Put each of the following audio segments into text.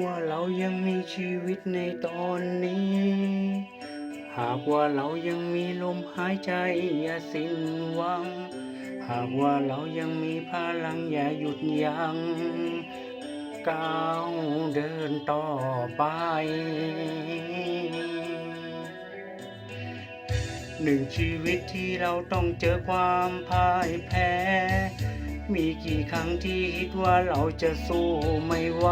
ว่าเรายังมีชีวิตในตอนนี้ หากว่าเรายังมีลมหายใจอย่าสิ้นหวัง หากว่าเรายังมีพลังอย่าหยุดยัง้งก้าวเดินต่อไปหนึ่งชีวิตที่เราต้องเจอความพ่ายแพ้ มีกี่ครั้งที่คิดว่าเราจะสู้ไม่ไหว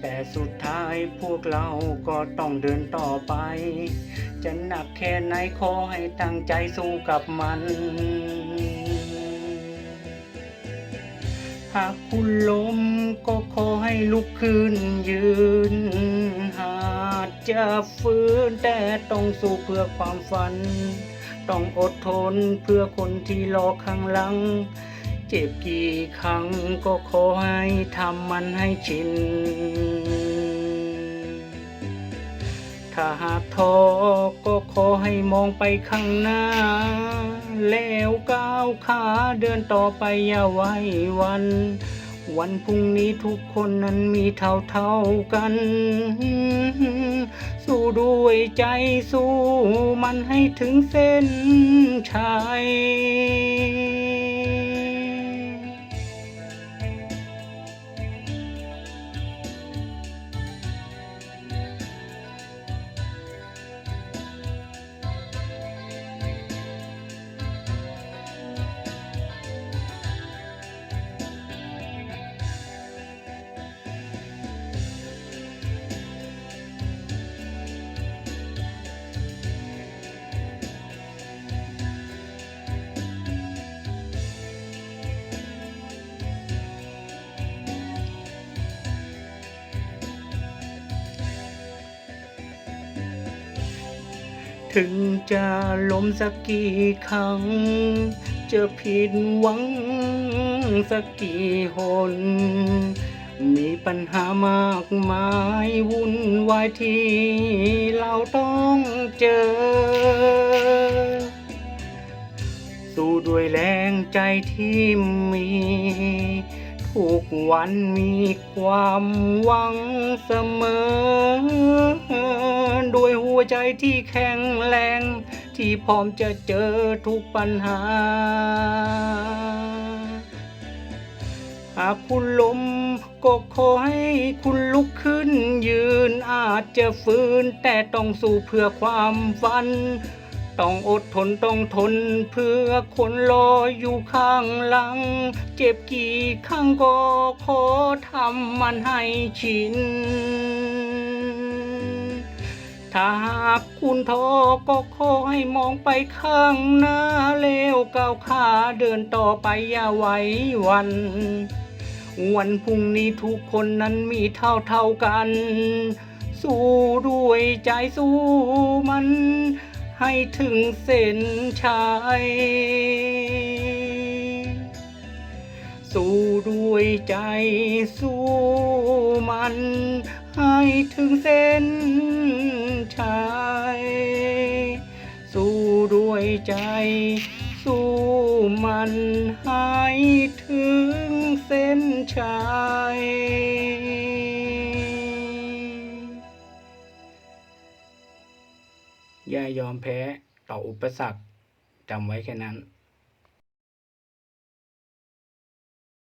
แต่สุดท้ายพวกเราก็ต้องเดินต่อไป จะหนักแค่ไหนขอให้ตั้งใจสู้กับมัน หากคุณล้มก็ขอให้ลุกขึ้นยืน หากจะฟื้นแต่ต้องสู้เพื่อความฝัน ต้องอดทนเพื่อคนที่รอข้างหลัง เจ็บกี่ครั้งก็ขอให้ทำมันให้ชิน ถ้าหากท้อก็ขอให้มองไปข้างหน้า แล้วก้าวขาเดินต่อไปอย่าไว้วัน วันพรุ่งนี้ทุกคนนั้นมีเท่าเท่ากัน สู้ด้วยใจสู้มันให้ถึงเส้นชัย ถึงจะล้มสักกี่ครั้ง จะผิดหวังสักกี่หน มีปัญหามากมายวุ่นวายที่เราต้องเจอ สู้ด้วยแรงใจที่มี ทุกวันมีความหวังเสมอ วใจที่แข็งแรง ที่พร้อมจะเจอทุกปัญหา หากคุณล้มก็ขอให้คุณลุกขึ้นยืนอาจจะฟื้น แต่ต้องสู้เพื่อความฝัน ต้องอดทนต้องทนเพื่อคนรออยู่ข้างหลัง เจ็บกี่ครั้งก็ขอทำมันให้ชิน ถ้าหากคุณท้อก็ขอให้มองไปข้างหน้าแล้วก้าวขาเดินต่อไปอย่าไว้วัน วันพรุ่งนี้ทุกคนนั้นมีเท่าเท่ากัน สู้ด้วยใจสู้มัน ให้ถึงเส้นชัยสู้ด้วยใจสู้มัน ให้ถึงเส้น ชัยสู้ด้วยใจ สู้มันให้ถึงเส้นชัยอย่ายอมแพ้ต่ออุปสรรคจำไว้แค่นั้น